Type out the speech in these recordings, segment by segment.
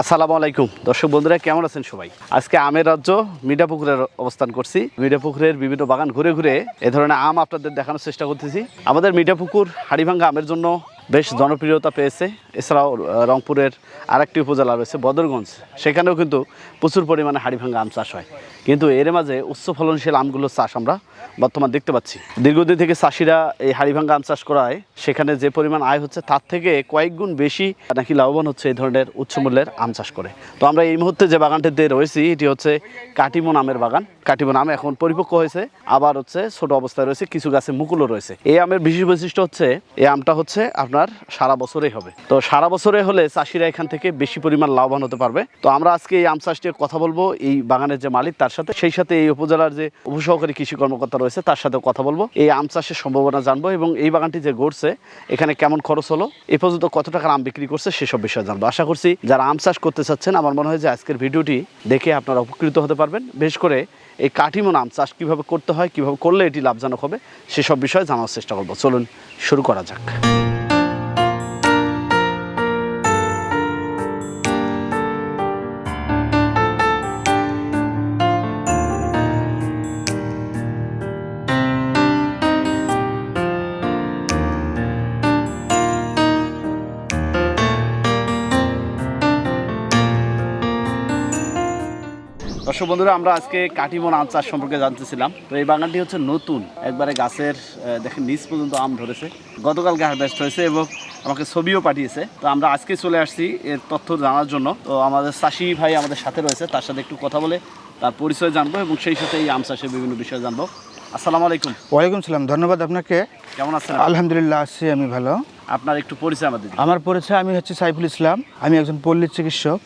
আসসালামু আলাইকুম। দর্শক বন্ধুরা, কেমন আছেন সবাই? আজকে আমের রাজ্য মিঠাপুকুরের অবস্থান করছি। মিঠাপুকুরের বিভিন্ন বাগান ঘুরে ঘুরে এ ধরনের আম আপনাদের দেখানোর চেষ্টা করতেছি। আমাদের মিঠাপুকুর হাড়িভাঙ্গা আমের জন্য বেশ জনপ্রিয়তা পেয়েছে। এছাড়াও রংপুরের আরেকটি উপজেলা রয়েছে বদরগঞ্জ। সেখানেও কিন্তু প্রচুর পরিমাণে হাড়িভাঙ্গা আম চাষ হয়। কিন্তু এর মাঝে উচ্চ ফলনশীল আমগুলোর চাষ আমরা বর্তমান দেখতে পাচ্ছি। দীর্ঘদিন থেকে চাষিরা এই হাড়িভাঙ্গা আম চাষ করায়, সেখানে যে পরিমাণ আয় হচ্ছে তার থেকে কয়েক গুণ বেশি নাকি লাভবান হচ্ছে এই ধরনের উচ্চ মূল্যের আম চাষ করে। তো আমরা এই মুহূর্তে যে বাগানটিতে রয়েছি, এটি হচ্ছে কাটিমন আমের বাগান। কাটিমন আম এখন পরিপক্ক হয়েছে, আবার হচ্ছে ছোট অবস্থায় রয়েছে, কিছু গাছে মুকুলও রয়েছে। এই আমের বিশেষ বৈশিষ্ট্য হচ্ছে, এই আমটা হচ্ছে আপনার সারা বছরেই হবে। তো সারা বছরে হলে চাষিরা এখান থেকে বেশি পরিমাণ লাভবান হতে পারবে। তো আমরা আজকে এই আম চাষ নিয়ে কথা বলব, এই বাগানের যে মালিক তার সাথে। সেই সাথে এই উপজেলার যে উপসহকারী কৃষি কর্মকর্তা রয়েছে, তার সাথে কথা বলব। এই আম চাষের সম্ভাবনা জানব এবং এই বাগানটি যে গড়ছে, এখানে কেমন খরচ হলো, এ পর্যন্ত কত টাকার আম বিক্রি করছে সেসব বিষয়ে জানব। আশা করছি যারা আম চাষ করতে চাচ্ছেন, আমার মনে হয় যে আজকের ভিডিওটি দেখে আপনারা উপকৃত হতে পারবেন। বিশেষ করে এই কাঠিমন আম চাষ কীভাবে করতে হয়, কীভাবে করলে এটি লাভজনক হবে, সেসব বিষয়ে জানার চেষ্টা করব। চলুন, শুরু করা যাক। দর্শক বন্ধুরা আমরা আজকে কাটিমন আম চাষ সম্পর্কে জানতেছিলাম। তো এই বাগানটি হচ্ছে নতুন। একবারে গাছের দেখেন নিচ পর্যন্ত আম ধরেছে। গতকালকে হারভেস্ট হয়েছে এবং আমাকে ছবিও পাঠিয়েছে। তো আমরা আজকে চলে আসছি এর তথ্য জানার জন্য। তো আমাদের চাষি ভাই আমাদের সাথে রয়েছে তার সাথে একটু কথা বলে তার পরিচয় জানব এবং সেই সাথে এই আম চাষের বিভিন্ন বিষয় জানব। আসসালামু আলাইকুম। ওয়ালাইকুম সালাম ধন্যবাদ আপনাকে। কেমন আছেন? আলহামদুলিল্লাহ আছি আমি ভালো। আপনার একটু পরিচয় আমাদের আমার পরিচয় আমি হচ্ছে সাইফুল ইসলাম। আমি একজন পল্লী চিকিৎসক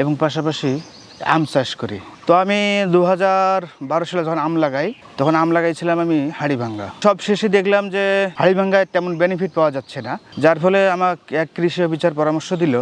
এবং পাশাপাশি আম চাষ করি। তো আমি দু হাজার বারো সালে যখন আম লাগাই, তখন আম লাগাইছিলাম আমি হাড়িভাঙ্গা। সব শেষে দেখলাম যে হাড়িভাঙ্গায় তেমন বেনিফিট পাওয়া যাচ্ছে না। যার ফলে আমাকে এক কৃষি অফিসার পরামর্শ দিল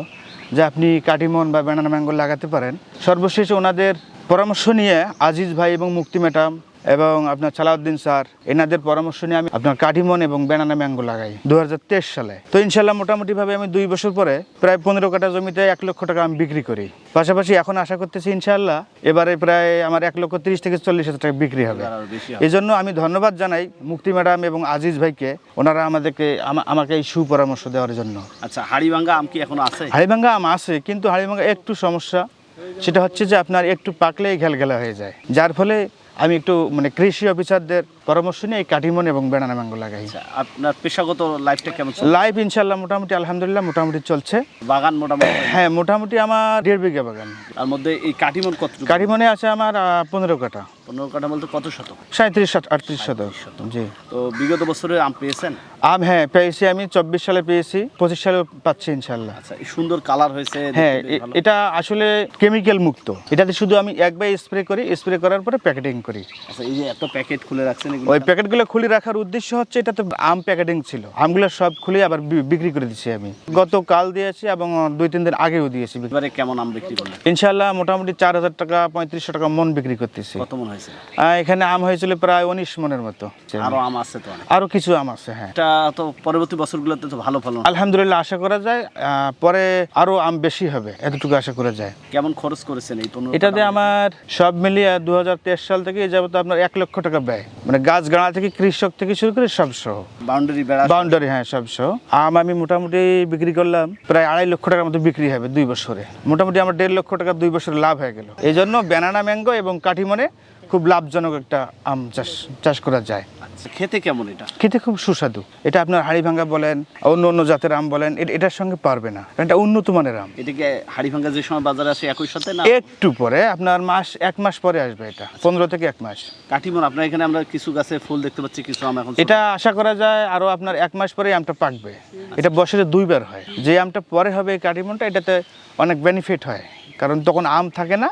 যে আপনি কাটিমন বা ব্যানানা ম্যাঙ্গো লাগাতে পারেন। সর্বশেষে ওনাদের পরামর্শ নিয়ে আজিজ ভাই এবং মুক্তি ম্যাডাম এবং আপনার সালাউদ্দিন স্যার এনাদের পরামর্শ নিয়ে আমি আপনার কাঠিমন এবং বেনানা ম্যাঙ্গো লাগাই দু হাজার তেইশ সালে। তো ইনশাল্লাহ মোটামুটিভাবে আমি দুই বছর পরে প্রায় পনেরো কাটা জমিতে এক লক্ষ টাকা আমি বিক্রি করি। পাশাপাশি এখন আশা করতেছি ইনশাল্লাহ এবারে প্রায় আমার এক লক্ষ তিরিশ থেকে চল্লিশ হাজার টাকা বিক্রি হবে। এই জন্য আমি ধন্যবাদ জানাই মুক্তি ম্যাডাম এবং আজিজ ভাইকে ওনারা আমাদেরকে আমা- আমাকে এই সুপরামর্শ দেওয়ার জন্য। আচ্ছা হাড়িভাঙ্গা আম কি এখনও আছে? হাড়িভাঙ্গা আম আছে কিন্তু হাড়িভাঙ্গা একটু সমস্যা সেটা হচ্ছে যে আপনার একটু পাকলেই ঘেলঘেলা হয়ে যায়। যার ফলে আমি একটু মানে কৃষি অফিসারদের পরামর্শ নিয়ে এই কাটিমন এবং বেনানা ম্যাঙ্গো লাগাই। আচ্ছা আপনার পেশাগত লাইফটা কেমন? লাইফ ইনশাল্লাহ মোটামুটি আলহামদুলিল্লাহ মোটামুটি চলছে। বাগান মোটামুটি? হ্যাঁ মোটামুটি আমার দেড় বিঘা বাগান। তার মধ্যে এই কাটিমন কত কাটিমনে আছে আমার পনেরো কাটা পনেরো কাঠা বলতে কত শতক? সাঁত্রিশ আটত্রিশ শতক। জি। তো বিগত বছরে আম পেয়েছেন? আম হ্যাঁ পেয়েছি আমি চব্বিশ সালে পেয়েছি পঁচিশ সালে পাচ্ছি ইনশাল্লাহ আচ্ছা সুন্দর কালার হয়েছে হ্যাঁ। এটা আসলে কেমিক্যাল মুক্ত। এটাতে শুধু আমি একবার স্প্রে করি স্প্রে করার পরে প্যাকেটিং করি। আচ্ছা এই যে এত প্যাকেট খুলে রাখছেন ওই প্যাকেটগুলো খুলে রাখার উদ্দেশ্য হচ্ছে এটাতে আম প্যাকেটিং ছিল। আমগুলো সব খুলে আবার বিক্রি করে দিচ্ছি আমি। গত কাল দিয়েছি এবং দুই তিন দিন আগেও দিয়েছি এবারে কেমন আম বিক্রি করলেন? ইনশাল্লাহ মোটামুটি চার হাজার টাকা পঁয়ত্রিশশো টাকা মন বিক্রি করতেছি। কত মন হয়েছে? এখানে আম হয়েছিল প্রায় উনিশ মনের মতো। আরও আম আছে তো অনেক। আরও কিছু আম আছে হ্যাঁ। এটা তো পরবর্তী বছরগুলোতে তো ভালো ফলন। আলহামদুলিল্লাহ আশা করা যায় আহ, পরে আরও আম বেশি হবে এতটুকু আশা করা যায়। কেমন খরচ করেছেন এই পনেরো এটাতে আমার সব মিলিয়ে দু হাজার তেইশ সাল থেকে এই যাবত আপনার এক লক্ষ টাকা ব্যয়। মানে গাছ গাড়া থেকে কৃষক থেকে শুরু করে সব সহ বাউন্ডারি বেড়া বাউন্ডারি হ্যাঁ সব সহ আম আমি মোটামুটি বিক্রি করলাম প্রায় আড়াই লক্ষ টাকার মতো বিক্রি হবে দুই বছরে। মোটামুটি আমার দেড় লক্ষ টাকা দুই বছরে লাভ হয়ে গেল। এই জন্য ব্যানানা ম্যাঙ্গো এবং কাঠিমনে খুব লাভজনক একটা আম চাষ চাষ করা যায়। আচ্ছা খেতে কেমন এটা? খেতে খুব সুস্বাদু। এটা আপনার হাড়ি ভাঙ্গা বলেন অন্য অন্য জাতের আম বলেন এটার সঙ্গে পারবে না। এটা উন্নত মানের আম। এটাকে হাড়িভাঙ্গা যে সময় বাজারে আসে একই সাথে না? একটু পরে আপনার মাস এক মাস পরে আসবে এটা পনেরো থেকে এক মাস। কাটিমন আপনার এখানে আমরা কিছু গাছে ফুল দেখতে পাচ্ছি কিছু আম এখন এটা আশা করা যায় আরও আপনার এক মাস পরে আমটা পাকবে। এটা বছরে দুইবার হয়। যে আমটা পরে হবে এই কাটিমনটা এটাতে অনেক বেনিফিট হয়। কারণ তখন আম থাকে না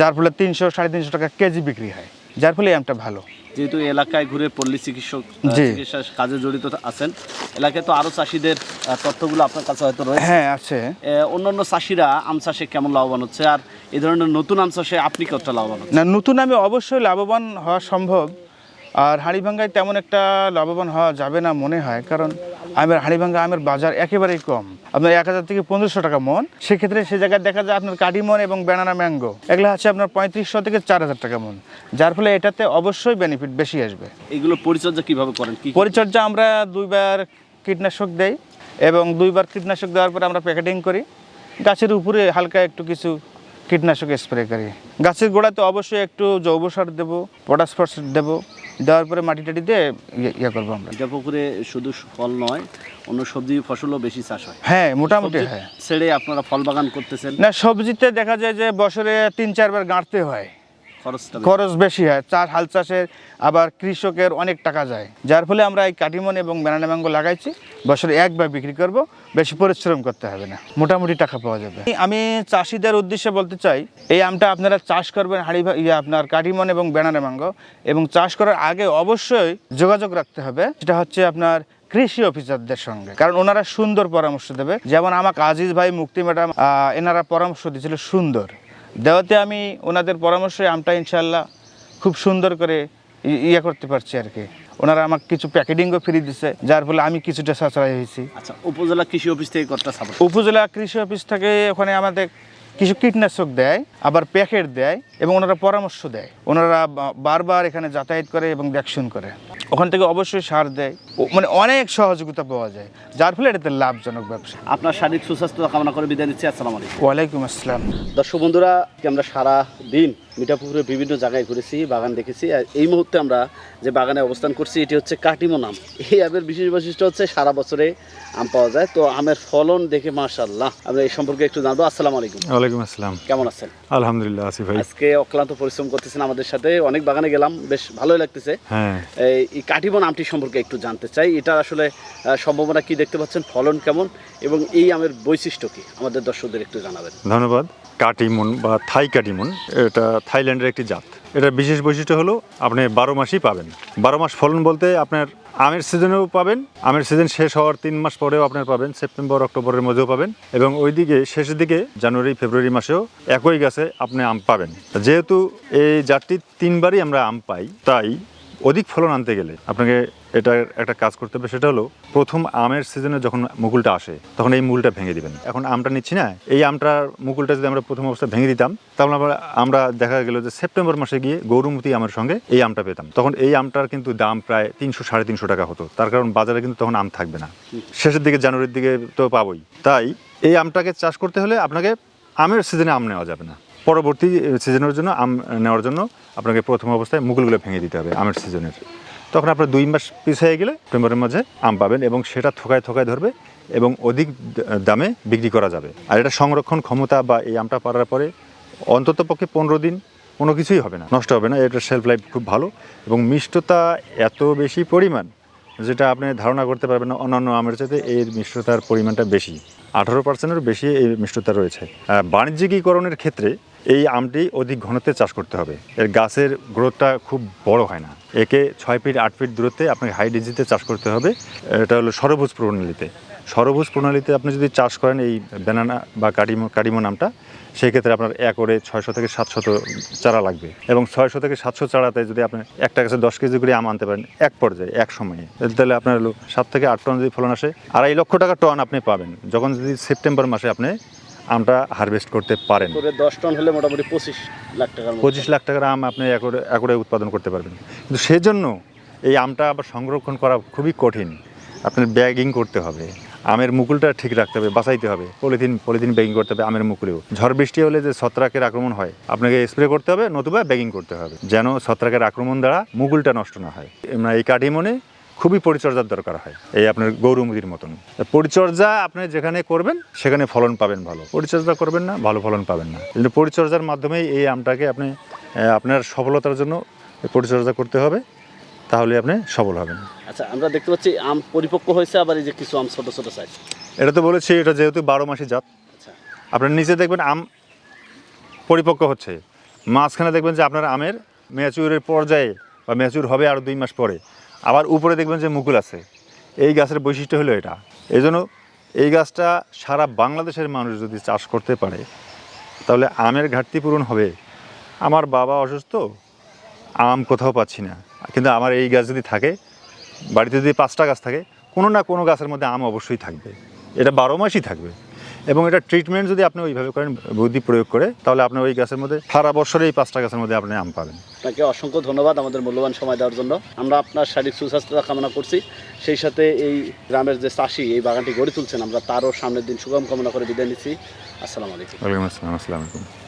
যার ফলে তিনশো সাড়ে তিনশো টাকা কেজি বিক্রি হয়। যার ফলে আমটা ভালো। যেহেতু এলাকায় ঘুরে পল্লী চিকিৎসক চিকিৎসা কাজে জড়িত আছেন এলাকায় তো আরও চাষিদের তথ্যগুলো আপনার কাছে হয়তো রয়েছে। হ্যাঁ আছে। অন্যান্য চাষিরা আম চাষে কেমন লাভবান হচ্ছে? আর এই ধরনের নতুন আম চাষে আপনি কতটা লাভবান হচ্ছেন? না নতুন আমি অবশ্যই লাভবান হওয়া সম্ভব। আর হাড়িভাঙ্গায় তেমন একটা লাভবান হওয়া যাবে না মনে হয় কারণ আমের হাড়িভাঙ্গা আমের বাজার একেবারেই কম। আপনার এক হাজার থেকে পনেরোশো টাকা মন। সেক্ষেত্রে সে জায়গায় দেখা যায় আপনার কাটিমন এবং ব্যানানা ম্যাঙ্গো। এগুলো আছে আপনার পঁয়ত্রিশশো থেকে চার হাজার টাকা মন। যার ফলে এটাতে অবশ্যই বেনিফিট বেশি আসবে। এগুলো পরিচর্যা কীভাবে করেন? কি পরিচর্যা আমরা দুইবার কীটনাশক দেই এবং দুইবার কীটনাশক দেওয়ার পরে আমরা প্যাকেটিং করি। গাছের উপরে হালকা একটু কিছু কীটনাশক স্প্রে করি। গাছের গোড়াতে অবশ্যই একটু জৈব সার দেবো পটাশ ফসফেট দেবো। দেওয়ার পরে মাটি টাটি দিয়ে ইয়ে- ইয়ে করব আমরা। এটা পুকুরে শুধু ফল নয় অন্য সবজি ফসলও বেশি চাষ হয়। হ্যাঁ মোটামুটি হ্যাঁ। ছেড়ে আপনারা ফল বাগান করতেছেন? না সবজিতে দেখা যায় যে বছরে তিন চারবার গাঁটতে হয়। খরচ বেশি হয় চাষ হাল চাষের আবার কৃষকের অনেক টাকা যায়। যার ফলে আমরা এই কাটিমন এবং ব্যানানা ম্যাঙ্গো লাগাইছি, বছরে একবার বিক্রি করব, বেশি পরিশ্রম করতে হবে না, মোটামুটি টাকা পাওয়া যাবে। আমি চাষিদের উদ্দেশ্যে বলতে চাই, এই আমটা আপনারা চাষ করবেন হাড়ি ইয়ে আপনার কাটিমন এবং ব্যানানা ম্যাঙ্গো, এবং চাষ করার আগে অবশ্যই যোগাযোগ রাখতে হবে, সেটা হচ্ছে আপনার কৃষি অফিসারদের সঙ্গে, কারণ ওনারা সুন্দর পরামর্শ দেবে। যেমন আমাকে আজিজ ভাই, মুক্তি ম্যাডাম এনারা পরামর্শ দিয়েছিল সুন্দর। দেওয়াতে আমি ওনাদের পরামর্শে আমটা ইনশাল্লাহ খুব সুন্দর করে ইয়ে করতে পারছি আর কি। ওনারা আমাকে কিছু প্যাকেটিংও ফ্রি দিছে যার ফলে আমি কিছুটা সাশ্রয় হয়েছি। আচ্ছা উপজেলা কৃষি অফিস থেকে কতটা উপজেলা কৃষি অফিস থেকে ওখানে আমাদের কিছু কীটনাশক দেয় আবার প্যাকেট দেয় এবং ওনারা পরামর্শ দেয়। ওনারা বারবার এখানে যাতায়াত করে এবং দেখশন করে। ওখান থেকে অবশ্যই সার দেয়। মানে অনেক সহযোগিতা পাওয়া যায় যার ফলে এটাতে লাভজনক ব্যবসা। আপনার শারীরিক সুস্বাস্থ্য কামনা করে বিদায় নিচ্ছি। আসসালামু আলাইকুম। ওয়ালাইকুম আসসালাম। দর্শক বন্ধুরা আমরা সারা দিন মিঠাপুকুরের বিভিন্ন জায়গায় ঘুরেছি বাগান দেখেছি। আর এই মুহূর্তে আমরা যে বাগানে অবস্থান করছি এটি হচ্ছে কাটিমন আম এই আমের বিশেষ বৈশিষ্ট্য হচ্ছে সারা বছরে আম পাওয়া যায়। তো আমের ফলন দেখে মাশাল্লাহ আমরা এই সম্পর্কে একটু জানব। আসসালামু আলাইকুম। ওয়ালাইকুম আসসালাম। কেমন আছেন? আলহামদুলিল্লাহ আসি ভাই। আজকে অক্লান্ত পরিশ্রম করতেছেন আমাদের সাথে। অনেক বাগানে গেলাম বেশ ভালোই লাগতেছে। হ্যাঁ। এই কাটিমন আমটি সম্পর্কে একটু জানতে চাই। এটা আসলে সম্ভাবনা কি দেখতে পাচ্ছেন? ফলন কেমন? এবং এই আমের বৈশিষ্ট্য কি? আমাদের দর্শকদের একটু জানাবেন। ধন্যবাদ। কাটিমন বা থাই কাটিমন এটা থাইল্যান্ডের একটি জাত। এটার বিশেষ বৈশিষ্ট্য হলো আপনি বারো মাসই পাবেন। বারো মাস ফলন বলতে আপনার আমের সিজনেও পাবেন। আমের সিজন শেষ হওয়ার তিন মাস পরেও আপনার পাবেন, সেপ্টেম্বর, অক্টোবরের মধ্যেও পাবেন এবং ওইদিকে শেষের দিকে জানুয়ারি, ফেব্রুয়ারি মাসেও একই গাছে আপনি আম পাবেন। যেহেতু এই জাতটি তিনবারই আমরা আম পাই, তাই অধিক ফলন আনতে গেলে আপনাকে এটার একটা কাজ করতে হবে, সেটা হলো প্রথম আমের সিজনে যখন মুকুলটা আসে, তখন এই মুকুলটা ভেঙে দিবেন। এখন আমটা নিচ্ছি না, এই আমটার মুকুলটা যদি আমরা প্রথম অবস্থায় ভেঙে দিতাম, তাহলে আমরা আমরা দেখা গেল যে সেপ্টেম্বর মাসে গিয়ে গৌরমতি আমের সঙ্গে এই আমটা পেতাম। তখন এই আমটার কিন্তু দাম প্রায় তিনশো, সাড়ে তিনশো টাকা হতো। তার কারণ বাজারে কিন্তু তখন আম থাকবে না। শেষের দিকে, জানুয়ারির দিকে তো পাবই। তাই এই আমটাকে চাষ করতে হলে আপনাকে আমের সিজনে আম নেওয়া যাবে না। পরবর্তী সিজনের জন্য, আম নেওয়ার জন্য আপনাকে প্রথম অবস্থায় মুকুলগুলো ভেঙে দিতে হবে, আমের সিজনের তখন আপনার দুই মাস পিছিয়ে গেলে সেপ্টেম্বরের মাঝে আম পাবেন এবং সেটা থোকায় থোকায় ধরবে এবং অধিক দামে বিক্রি করা যাবে। আর এটা সংরক্ষণ ক্ষমতা বা এই আমটা পারার পরে অন্তত পক্ষে পনেরো দিন কোনো কিছুই হবে না, নষ্ট হবে না। এটার সেলফ লাইফ খুব ভালো এবং মিষ্টতা এত বেশি পরিমাণ যেটা আপনি ধারণা করতে পারবেন না, অন্যান্য আমের চাইতে এর মিষ্টতার পরিমাণটা বেশি। আঠারো পার্সেন্টের বেশি এই মিষ্টতা রয়েছে। বাণিজ্যিকীকরণের ক্ষেত্রে এই আমটি অধিক ঘনত্বে চাষ করতে হবে। এর গাছের গ্রোথটা খুব বড় হয় না। একে ছয় ফিট, আট ফিট দূরত্বে আপনাকে হাই ডিজিতে চাষ করতে হবে। এটা হলো সরভুজ প্রণালীতে। সরভুজ প্রণালীতে আপনি যদি চাষ করেন এই ব্যানানা বা কাটিমো কাটিমো নামটা সেই ক্ষেত্রে আপনার একরে ছয়শো থেকে সাতশত চারা লাগবে। এবং ছয়শো থেকে সাতশো চারাতে যদি আপনি একটা গাছে দশ কেজি করে আম আনতে পারেন এক পর্যায়ে, এক সময়ে, তাহলে আপনার হলো সাত থেকে আট টন যদি ফলন আসে, আড়াই লক্ষ টাকা টন আপনি পাবেন। যখন যদি সেপ্টেম্বর মাসে আপনি আমটা হারভেস্ট করতে পারেন। দশ টন হলে মোটামুটি পঁচিশ লাখ টাকা পঁচিশ লাখ টাকার আম আপনি একরে একরে উৎপাদন করতে পারবেন। কিন্তু সেজন্য এই আমটা আবার সংরক্ষণ করা খুবই কঠিন। আপনার ব্যাগিং করতে হবে। আমের মুকুলটা ঠিক রাখতে হবে বাঁচাইতে হবে। পলিথিন পলিথিন ব্যাগিং করতে হবে আমের মুকুলেও। ঝড় বৃষ্টি হলে যে ছত্রাকের আক্রমণ হয় আপনাকে স্প্রে করতে হবে নতুবা ব্যাগিং করতে হবে। যেন ছত্রাকের আক্রমণ দ্বারা মুকুলটা নষ্ট না হয়। এই কাঠিমনে খুবই পরিচর্যার দরকার হয়। এই আপনার গৌরমুদির মতন। পরিচর্যা আপনি যেখানে করবেন সেখানে ফলন পাবেন ভালো। পরিচর্যা করবেন না ভালো ফলন পাবেন না। কিন্তু পরিচর্যার মাধ্যমেই এই আমটাকে আপনি আপনার সফলতার জন্য পরিচর্যা করতে হবে তাহলে আপনি সফল হবেন। আচ্ছা আমরা দেখতে পাচ্ছি আম পরিপক্ক হয়েছে আবার এই যে কিছু আম ছোট ছোট সাইজ এটা তো বলেছি এটা যেহেতু বারো মাসি জাত। আচ্ছা। আপনার নিচে দেখবেন আম পরিপক্ক হচ্ছে। মাঝখানে দেখবেন যে আপনার আমের ম্যাচুরের পর্যায়ে বা ম্যাচুর হবে আরও দুই মাস পরে। আবার উপরে দেখবেন যে মুকুল আছে। এই গাছের বৈশিষ্ট্য হলো এটা। এই জন্য এই গাছটা সারা বাংলাদেশের মানুষ যদি চাষ করতে পারে, তাহলে আমের ঘাটতি পূরণ হবে। আমার বাবা অসুস্থ, আম কোথাও পাচ্ছি না। কিন্তু আমার এই গাছ যদি থাকে, বাড়িতে যদি পাঁচটা গাছ থাকে, কোনো না কোনো গাছের মধ্যে আম অবশ্যই থাকবে। এটা বারো মাসই থাকবে। এবং এটা ট্রিটমেন্ট যদি আপনি ওইভাবে করেন বুদ্ধি প্রয়োগ করে তাহলে আপনি ওই গাছের মধ্যে সারা বছরে এই পাঁচটা গাছের মধ্যে আপনি আম পাবেন। আপনাকে অসংখ্য ধন্যবাদ আমাদের মূল্যবান সময় দেওয়ার জন্য। আমরা আপনার শারীরিক সুস্বাস্থ্যতা কামনা করছি। সেই সাথে এই গ্রামের যে চাষি এই বাগানটি গড়ে তুলছেন আমরা তারও সামনের দিন সুগম কামনা করে বিদায় নিচ্ছি। আসসালামু আলাইকুম। আসসালাম আসসালামু আলাইকুম।